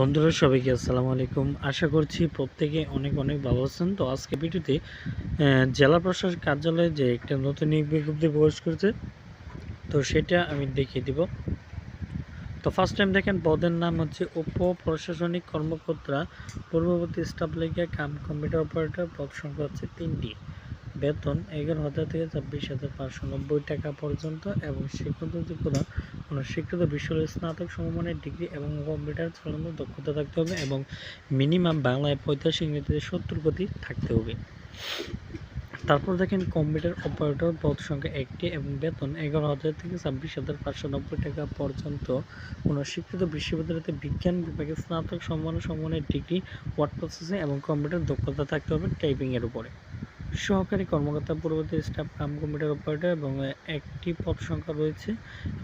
বন্ধুরা, সবাইকে আসসালামু আলাইকুম। আশা করছি প্রত্যেকে অনেক অনেক ভালো আছেন। তো আজকে ভিডিওতে জেলা প্রশাসক কার্যালয়ে যে একটা নতুন বিজ্ঞপ্তি প্রকাশ করেছে, তো সেটা আমি দেখিয়ে দিব। তো ফার্স্ট টাইম দেখেন, পদের নাম হচ্ছে উপ প্রশাসনিক কর্মকর্তা, পূর্ববর্তী স্টাফ লেগে কাম কম্পিউটার অপারেটর পদ সংখ্যা হচ্ছে তিনটি। বেতন এগারো হাজার থেকে ছাব্বিশ হাজার পাঁচশো নব্বই টাকা পর্যন্ত এবং যোগ্যতা কোনো স্বীকৃত বিশ্ববিদ্যালয়ের স্নাতক সমমানের ডিগ্রি এবং কম্পিউটার চালানোর দক্ষতা থাকতে হবে এবং মিনিমাম বাংলায় পঁয়তাল্লিশ ইংরেজিতে সত্তর গতি থাকতে হবে। তারপর দেখেন কম্পিউটার অপারেটর পদ সংখ্যা একটি এবং বেতন এগারো হাজার থেকে ছাব্বিশ হাজার পাঁচশো নব্বই টাকা পর্যন্ত। কোনো স্বীকৃত বিশ্ববিদ্যালয়তে বিজ্ঞান বিভাগে স্নাতক সম্মান সম্মানের ডিগ্রি, ওয়ার্ড প্রসেসিং এবং কম্পিউটার দক্ষতা থাকতে হবে টাইপিংয়ের উপরে। সহকারী কর্মকর্তা পূর্ববর্তী স্টাফ, কাম কম্পিউটার অপারেটর এবং একটি পদ সংখ্যা রয়েছে।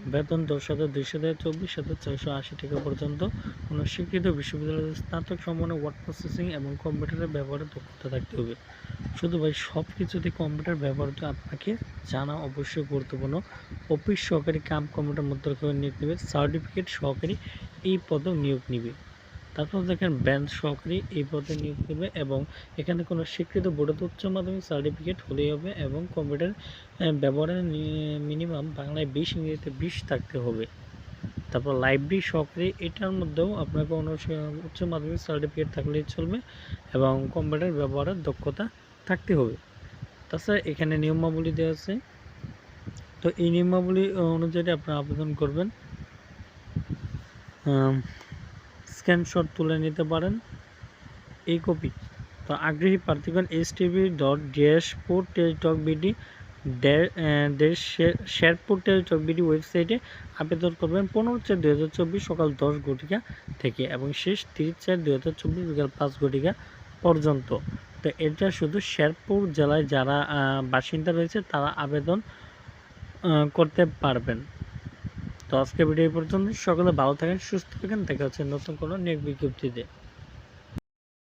বেতন দশ হাজার দুইশো থেকে চব্বিশ হাজার ছয়শো আশি টাকা পর্যন্ত। কোনো স্বীকৃত বিশ্ববিদ্যালয়ের স্নাতক সম্মানে ওয়ার্ড প্রসেসিং এবং কম্পিউটারের ব্যবহারে দক্ষতা থাকতে হবে। শুধু ভাই সব কিছুতে কম্পিউটার ব্যবহার তো আপনাকে জানা অবশ্যই গুরুত্বপূর্ণ। অফিস সহকারী কাম কম্পিউটার মধ্যে নিয়োগ নেবে সার্টিফিকেট সহকারী এই পদেও নিয়োগ নিবে। তারপর দেখেন ব্যাংক সহকারী এই পদে নিয়োগ দেবে এবং এখানে কোনো স্বীকৃত বোর্ডের উচ্চ মাধ্যমিক সার্টিফিকেট হলেই হবে এবং কম্পিউটার ব্যবহারের মিনিমাম বাংলায় বিশ, ইংরেজিতে বিশ থাকতে হবে। তারপর লাইব্রেরি সহকারী, এটার মধ্যেও আপনাকে কোনো উচ্চ মাধ্যমিক সার্টিফিকেট থাকলেই চলবে এবং কম্পিউটার ব্যবহারের দক্ষতা থাকতে হবে। তাছাড়া এখানে নিয়মাবলী দেওয়া আছে। তো এই নিয়মাবলী অনুযায়ী আপনারা আবেদন করবেন। স্ক্রিনশট তুলে নিতে পারেন। এই কপি। তো আগ্রহী প্রার্থীগণ, S TV dot ড্যাশপুর Teletalk BD Sherpur Teletalk BD ওয়েবসাইটে আবেদন করবেন পনেরো চার দুই হাজার চব্বিশ সকাল দশ ঘটিকা থেকে এবং শেষ তিরিশ চার দুই হাজার চব্বিশ বিকাল পাঁচ ঘটিকা পর্যন্ত। তো এটা শুধু শেরপুর জেলায় যারা বাসিন্দা রয়েছে তারা আবেদন করতে পারবেন। তো আজকে ভিডিও পর্যন্ত সকলে ভালো থাকেন, সুস্থ থাকেন। দেখা হচ্ছে নতুন কোনো নিয়োগ বিজ্ঞপ্তিতে।